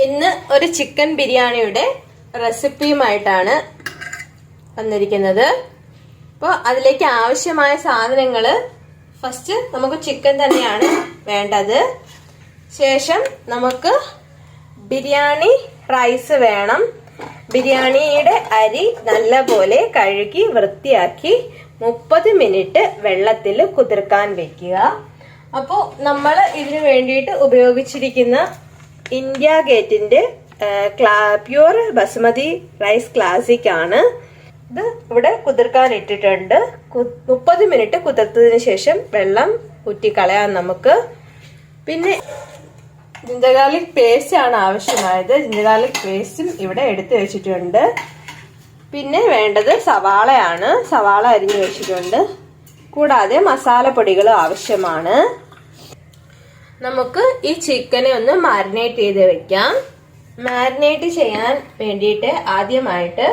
ഇന്ന് ഒരു ചിക്കൻ ബിരിയാണിയുടെ റെസിപ്പിയുമായിട്ടാണ് വന്നിരിക്കുന്നത്. അപ്പോൾ അതിലേക്ക് ആവശ്യമായ സാധനങ്ങൾ ഫസ്റ്റ് നമുക്ക് ചിക്കൻ തന്നെയാണ് വേണ്ടത്. ശേഷം നമുക്ക് ബിരിയാണി റൈസ് വേണം. ബിരിയാണിയുടെ അരി നല്ലപോലെ കഴുകി വൃത്തിയാക്കി മുപ്പത് മിനിറ്റ് വെള്ളത്തിൽ കുതിർക്കാൻ വെക്കുക. അപ്പോൾ നമ്മൾ ഇതിനു വേണ്ടിയിട്ട് ഉപയോഗിച്ചിരിക്കുന്ന ഇന്ത്യ ഗേറ്റിന്റെ പ്യൂർ ബസുമതി റൈസ് ക്ലാസിക് ആണ്. ഇത് ഇവിടെ കുതിർക്കാൻ ഇട്ടിട്ടുണ്ട്. മുപ്പത് മിനിറ്റ് കുതിർത്തതിന് ശേഷം വെള്ളം ഊറ്റിക്കളയാം നമുക്ക്. പിന്നെ ജിഞ്ചഗാർലിക് പേസ്റ്റ് ആണ് ആവശ്യമായത്. ജിഞ്ചഗാർലിക് പേസ്റ്റും ഇവിടെ എടുത്തു വെച്ചിട്ടുണ്ട്. പിന്നെ വേണ്ടത് സവാളയാണ്. സവാള അരിഞ്ഞു വെച്ചിട്ടുണ്ട്. കൂടാതെ മസാലപ്പൊടികളും ആവശ്യമാണ്. നമുക്ക് ഈ ചിക്കനെ ഒന്ന് മാരിനേറ്റ് ചെയ്ത് വെക്കാം. മാരിനേറ്റ് ചെയ്യാൻ വേണ്ടിയിട്ട് ആദ്യമായിട്ട്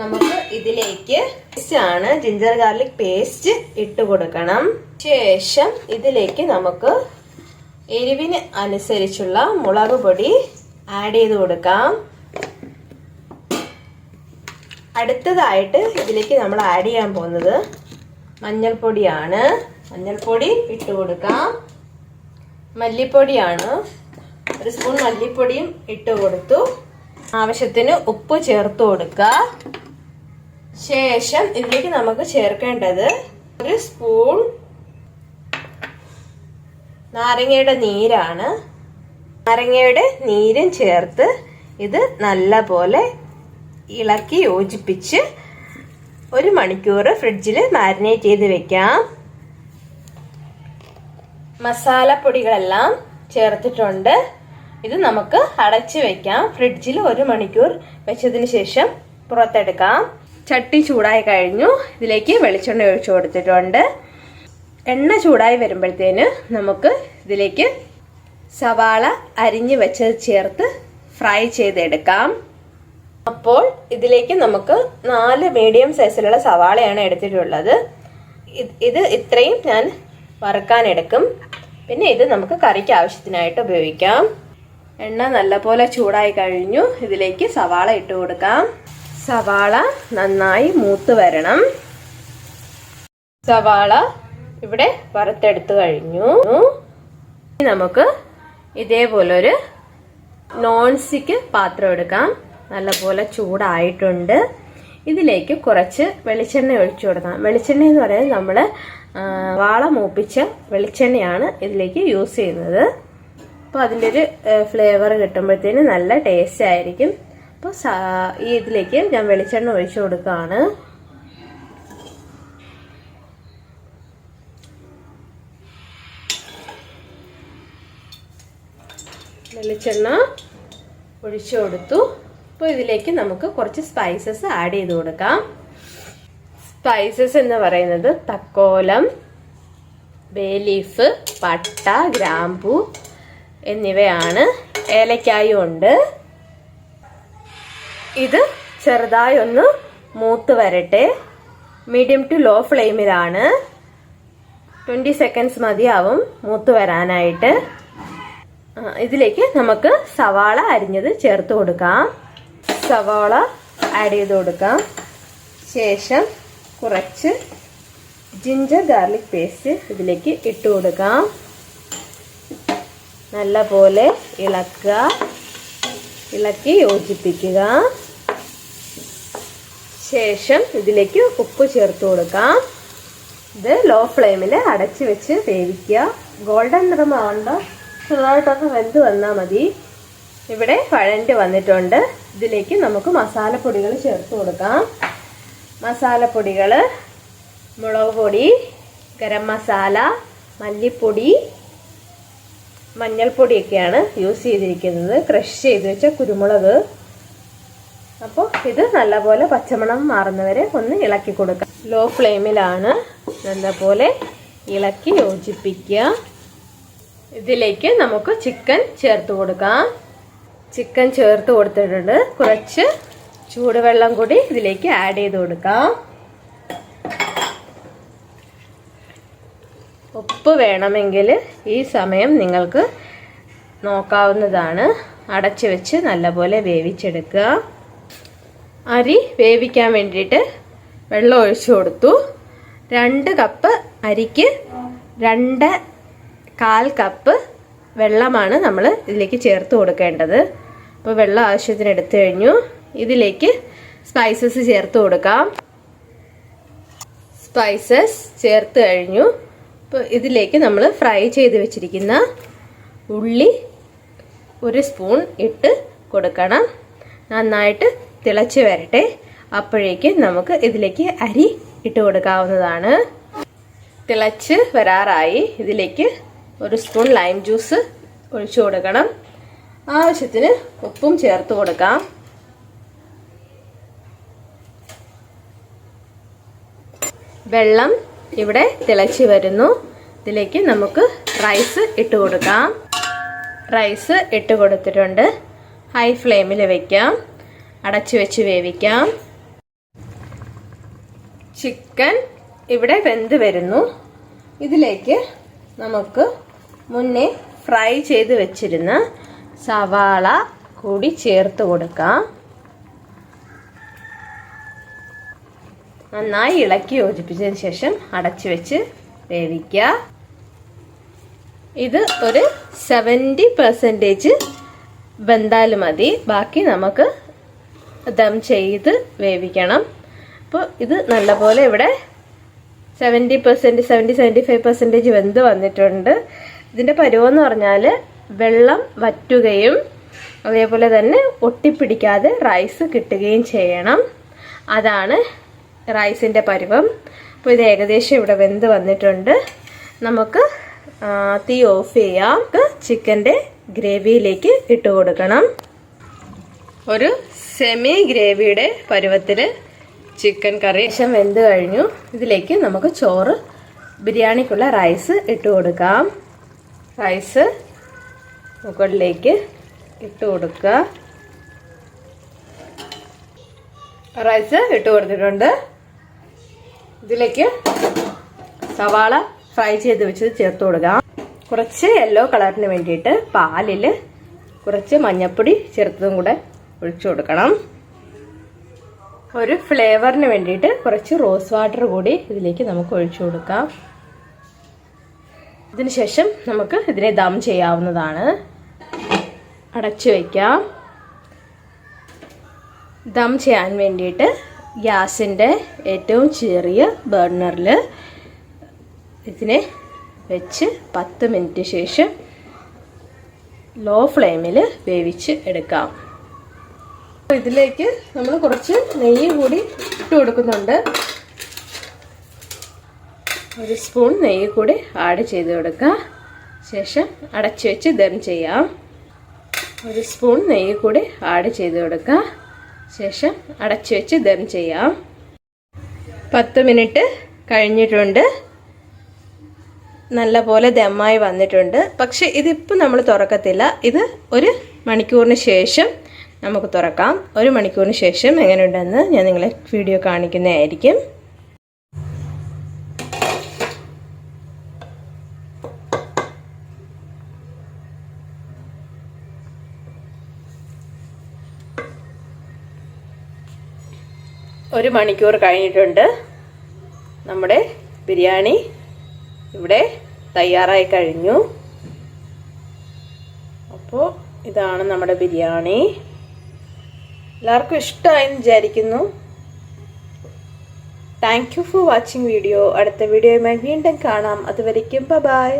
നമുക്ക് ഇതിലേക്ക് ആണ് ജിഞ്ചർ ഗാർലിക് പേസ്റ്റ് ഇട്ട് കൊടുക്കണം. ശേഷം ഇതിലേക്ക് നമുക്ക് എരിവിന് അനുസരിച്ചുള്ള മുളക് പൊടി ആഡ് ചെയ്ത് കൊടുക്കാം. അടുത്തതായിട്ട് ഇതിലേക്ക് നമ്മൾ ആഡ് ചെയ്യാൻ പോകുന്നത് മഞ്ഞൾപ്പൊടിയാണ്. മഞ്ഞൾപ്പൊടി ഇട്ട് കൊടുക്കാം. മല്ലിപ്പൊടിയാണ്. ഒരു സ്പൂൺ മല്ലിപ്പൊടിയും ഇട്ട് കൊടുത്തു. ആവശ്യത്തിന് ഉപ്പ് ചേർത്ത് കൊടുക്കുക ശേഷം ഇതിലേക്ക് നമുക്ക് ചേർക്കേണ്ടത് ഒരു സ്പൂൺ നാരങ്ങയുടെ നീരാണ്. നാരങ്ങയുടെ നീരും ചേർത്ത് ഇത് നല്ല പോലെ ഇളക്കി യോജിപ്പിച്ച് ഒരു മണിക്കൂർ ഫ്രിഡ്ജിൽ മാരിനേറ്റ് ചെയ്ത് വെക്കാം. മസാലപ്പൊടികളെല്ലാം ചേർത്തിട്ടുണ്ട്. ഇത് നമുക്ക് അടച്ചു വെക്കാം. ഫ്രിഡ്ജിൽ ഒരു മണിക്കൂർ വെച്ചതിന് ശേഷം പുറത്തെടുക്കാം. ചട്ടി ചൂടായി കഴിഞ്ഞു. ഇതിലേക്ക് വെളിച്ചെണ്ണ ഒഴിച്ചു കൊടുത്തിട്ടുണ്ട്. എണ്ണ ചൂടായി വരുമ്പോഴത്തേന് നമുക്ക് ഇതിലേക്ക് സവാള അരിഞ്ഞു വെച്ചത് ചേർത്ത് ഫ്രൈ ചെയ്തെടുക്കാം. അപ്പോൾ ഇതിലേക്ക് നമുക്ക് നാല് മീഡിയം സൈസിലുള്ള സവാളയാണ് എടുത്തിട്ടുള്ളത്. ഇത് ഇത്രയും ഞാൻ വറുക്കാൻ എടുക്കും പിന്നെ ഇത് നമുക്ക് കറിക്ക് ആവശ്യത്തിനായിട്ട് ഉപയോഗിക്കാം. എണ്ണ നല്ലപോലെ ചൂടായി കഴിഞ്ഞു. ഇതിലേക്ക് സവാള ഇട്ട് കൊടുക്കാം. സവാള നന്നായി മൂത്ത് വരണം. സവാള ഇവിടെ വറുത്തെടുത്ത് കഴിഞ്ഞു. നമുക്ക് ഇതേപോലൊരു നോൺ സ്റ്റിക്ക് പാത്രം എടുക്കാം. നല്ലപോലെ ചൂടായിട്ടുണ്ട്. ഇതിലേക്ക് കുറച്ച് വെളിച്ചെണ്ണ ഒഴിച്ചു കൊടുക്കാം വെളിച്ചെണ്ണ എന്ന് പറയുന്നത് നമ്മൾ വാള മൂപ്പിച്ച വെളിച്ചെണ്ണയാണ് ഇതിലേക്ക് യൂസ് ചെയ്യുന്നത്. അപ്പോൾ അതിന്റെ ഒരു ഫ്ലേവർ കിട്ടുമ്പോഴത്തേന് നല്ല ടേസ്റ്റ് ആയിരിക്കും. അപ്പോൾ ഈ ഇതിലേക്ക് ഞാൻ വെളിച്ചെണ്ണ ഒഴിച്ചു കൊടുക്കുകയാണ്. വെളിച്ചെണ്ണ ഒഴിച്ചു കൊടുത്തു. അപ്പോൾ ഇതിലേക്ക് നമുക്ക് കുറച്ച് സ്പൈസസ് ആഡ് ചെയ്ത് കൊടുക്കാം. സ്പൈസസ് എന്ന് പറയുന്നത് തക്കോലം ബേലീഫ് പട്ട ഗ്രാമ്പു എന്നിവയാണ്. ഏലക്കായും ഉണ്ട്. ഇത് ചെറുതായി ഒന്ന് മൂത്ത് വരട്ടെ. മീഡിയം ടു ലോ ഫ്ലെയിമിലാണ്. ട്വന്റി സെക്കൻഡ്സ് മതിയാവും മൂത്ത് വരാനായിട്ട്. ഇതിലേക്ക് നമുക്ക് സവാള അരിഞ്ഞത് ചേർത്ത് കൊടുക്കാം. സവാള ആഡ് ചെയ്ത് കൊടുക്കാം. ശേഷം കുറച്ച് ജിഞ്ചർ ഗാർലിക് പേസ്റ്റ് ഇതിലേക്ക് ഇട്ട് കൊടുക്കാം. നല്ല പോലെ ഇളക്കുക. ഇളക്കി യോജിപ്പിക്കുക. ശേഷം ഇതിലേക്ക് ഉപ്പ് ചേർത്ത് കൊടുക്കാം. ഇത് ലോ ഫ്ലെയിമിൽ അടച്ച് വെച്ച് വേവിക്കുക. ഗോൾഡൻ നിറമാവണ്ട ചെറുതായിട്ടൊന്ന് വെന്ത് വന്നാൽ മതി. ഇവിടെ വഴണ്ട് വന്നിട്ടുണ്ട്. ഇതിലേക്ക് നമുക്ക് മസാലപ്പൊടികൾ ചേർത്ത് കൊടുക്കാം. മസാലപ്പൊടികൾ മുളക് പൊടി ഗരം മസാല മല്ലിപ്പൊടി മഞ്ഞൾപ്പൊടിയൊക്കെയാണ് യൂസ് ചെയ്തിരിക്കുന്നത്. ക്രഷ് ചെയ്ത് വെച്ച കുരുമുളക്. അപ്പോൾ ഇത് നല്ലപോലെ പച്ചമണം മാറുന്നവരെ ഒന്ന് ഇളക്കി കൊടുക്കാം. ലോ ഫ്ലെയിമിലാണ് നല്ലപോലെ ഇളക്കി യോജിപ്പിക്കുക. ഇതിലേക്ക് നമുക്ക് ചിക്കൻ ചേർത്ത് കൊടുക്കാം. ചിക്കൻ ചേർത്ത് കൊടുത്തിട്ടുണ്ട്. കുറച്ച് ചൂടുവെള്ളം കൂടി ഇതിലേക്ക് ആഡ് ചെയ്ത് കൊടുക്കാം. ഉപ്പ് വേണമെങ്കിൽ ഈ സമയം നിങ്ങൾക്ക് നോക്കാവുന്നതാണ്. അടച്ചു വെച്ച് നല്ലപോലെ വേവിച്ചെടുക്കുക. അരി വേവിക്കാൻ വേണ്ടിയിട്ട് വെള്ളം ഒഴിച്ചു കൊടുത്തു. രണ്ട് കപ്പ് അരിക്ക് രണ്ട് കാൽ കപ്പ് വെള്ളമാണ് നമ്മൾ ഇതിലേക്ക് ചേർത്ത് കൊടുക്കേണ്ടത്. അപ്പോൾ വെള്ളം ആവശ്യത്തിന് എടുത്തു കഴിഞ്ഞു. ഇതിലേക്ക് സ്പൈസസ് ചേർത്ത് കൊടുക്കാം. സ്പൈസസ് ചേർത്ത് കഴിഞ്ഞു. അപ്പോൾ ഇതിലേക്ക് നമ്മൾ ഫ്രൈ ചെയ്ത് വെച്ചിരിക്കുന്ന ഉള്ളി ഒരു സ്പൂൺ ഇട്ട് കൊടുക്കണം. നന്നായിട്ട് തിളച്ച് വരട്ടെ. അപ്പോഴേക്ക് നമുക്ക് ഇതിലേക്ക് അരി ഇട്ട് കൊടുക്കാവുന്നതാണ്. തിളച്ച് വരാറായി. ഇതിലേക്ക് ഒരു സ്പൂൺ ലൈം ജ്യൂസ് ഒഴിച്ചു കൊടുക്കണം. ആവശ്യത്തിന് ഉപ്പും ചേർത്ത് കൊടുക്കാം. വെള്ളം ഇവിടെ തിളച്ച് വരുന്നു. ഇതിലേക്ക് നമുക്ക് റൈസ് ഇട്ട് കൊടുക്കാം. റൈസ് ഇട്ട് കൊടുത്തിട്ടുണ്ട്. ഹൈ ഫ്ലെയിമിൽ വെക്കാം. അടച്ചു വെച്ച് വേവിക്കാം. ചിക്കൻ ഇവിടെ വെന്ത് വരുന്നു. ഇതിലേക്ക് നമുക്ക് മുന്നേ ഫ്രൈ ചെയ്ത് വെച്ചിരുന്ന സവാള കൂടി ചേർത്ത് കൊടുക്കാം. നന്നായി ഇളക്കി യോജിപ്പിച്ചതിന് ശേഷം അടച്ചു വെച്ച് വേവിക്കുക. ഇത് ഒരു സെവന്റി പെർസെന്റേജ് വെന്താൽ മതി. ബാക്കി നമുക്ക് ദം ചെയ്ത് വേവിക്കണം. അപ്പോൾ ഇത് നല്ലപോലെ ഇവിടെ seventy percent seventy seventy five percentage വെന്ത് വന്നിട്ടുണ്ട്. ഇതിന്റെ പരുവെന്ന് പറഞ്ഞാൽ വെള്ളം വറ്റുകയും അതേപോലെ തന്നെ ഒട്ടിപ്പിടിക്കാതെ റൈസ് കിട്ടുകയും ചെയ്യണം. അതാണ് റൈസിന്റെ പരുവം. അപ്പോൾ ഇത് ഏകദേശം ഇവിടെ വെന്ത് വന്നിട്ടുണ്ട്. നമുക്ക് തീ ഓഫ് ചെയ്യാം. ചിക്കന്റെ ഗ്രേവിയിലേക്ക് ഇട്ട് കൊടുക്കണം. ഒരു സെമി ഗ്രേവിയുടെ പരുവത്തിൽ ചിക്കൻ കറി ശേഷം വെന്ത് കഴിഞ്ഞു. ഇതിലേക്ക് നമുക്ക് ചോറ് ബിരിയാണിക്കുള്ള റൈസ് ഇട്ട് കൊടുക്കാം. റൈസ് മുകളിലേക്ക് ഇട്ട് കൊടുക്കുക റൈസ് ഇട്ട് കൊടുത്തിട്ടുണ്ട്. ഇതിലേക്ക് സവാള ഫ്രൈ ചെയ്ത് വെച്ചത് ചേർത്ത് കൊടുക്കാം. കുറച്ച് യെല്ലോ കളറിന് വേണ്ടിയിട്ട് പാലിൽ കുറച്ച് മഞ്ഞപ്പൊടി ചേർത്തതും കൂടെ ഒഴിച്ചു കൊടുക്കണം. ഒരു ഫ്ലേവറിന് വേണ്ടിയിട്ട് കുറച്ച് റോസ് വാട്ടർ കൂടി ഇതിലേക്ക് നമുക്ക് ഒഴിച്ചു കൊടുക്കാം. ഇതിനുശേഷം നമുക്ക് ഇതിനെ ദം ചെയ്യാവുന്നതാണ്. അടച്ചു വയ്ക്കാം. ദം ചെയ്യാൻ വേണ്ടിയിട്ട് ഗ്യാസിന്റെ ഏറ്റവും ചെറിയ ബർണറിൽ ഇതിനെ വെച്ച് പത്ത് മിനിറ്റ് ശേഷം ലോ ഫ്ലെയിമിൽ വേവിച്ച് എടുക്കാം. ഇതിലേക്ക് നമ്മൾ കുറച്ച് നെയ്യ് കൂടി ഇട്ട് കൊടുക്കുന്നുണ്ട്. ഒരു സ്പൂൺ നെയ്യ് കൂടി ആഡ് ചെയ്ത് കൊടുക്കുക ശേഷം അടച്ചു വെച്ച് ദം ചെയ്യാം. ഒരു സ്പൂൺ നെയ്യ് കൂടി ആഡ് ചെയ്ത് കൊടുക്കുക ശേഷം അടച്ചു വെച്ച് ദം ചെയ്യാം. പത്ത് മിനിറ്റ് കഴിഞ്ഞിട്ടുണ്ട്. നല്ല പോലെ ദമ്മായി വന്നിട്ടുണ്ട്. പക്ഷെ ഇതിപ്പോൾ നമ്മൾ തുറക്കത്തില്ല. ഇത് ഒരു മണിക്കൂറിന് ശേഷം നമുക്ക് തുറക്കാം. ഒരു മണിക്കൂറിന് ശേഷം എങ്ങനെയുണ്ടെന്ന് ഞാൻ നിങ്ങളെ വീഡിയോ കാണിക്കുന്നതായിരിക്കും. ഒരു മണിക്കൂർ കഴിഞ്ഞിട്ടുണ്ട്. നമ്മുടെ ബിരിയാണി ഇവിടെ തയ്യാറായി കഴിഞ്ഞു. അപ്പോൾ ഇതാണ് നമ്മുടെ ബിരിയാണി. എല്ലാവർക്കും ഇഷ്ടമായെന്ന് വിചാരിക്കുന്നു. Thank you for watching video അടുത്ത വീഡിയോയുമായി വീണ്ടും കാണാം. അതുവരയ്ക്കും ബ ബായ്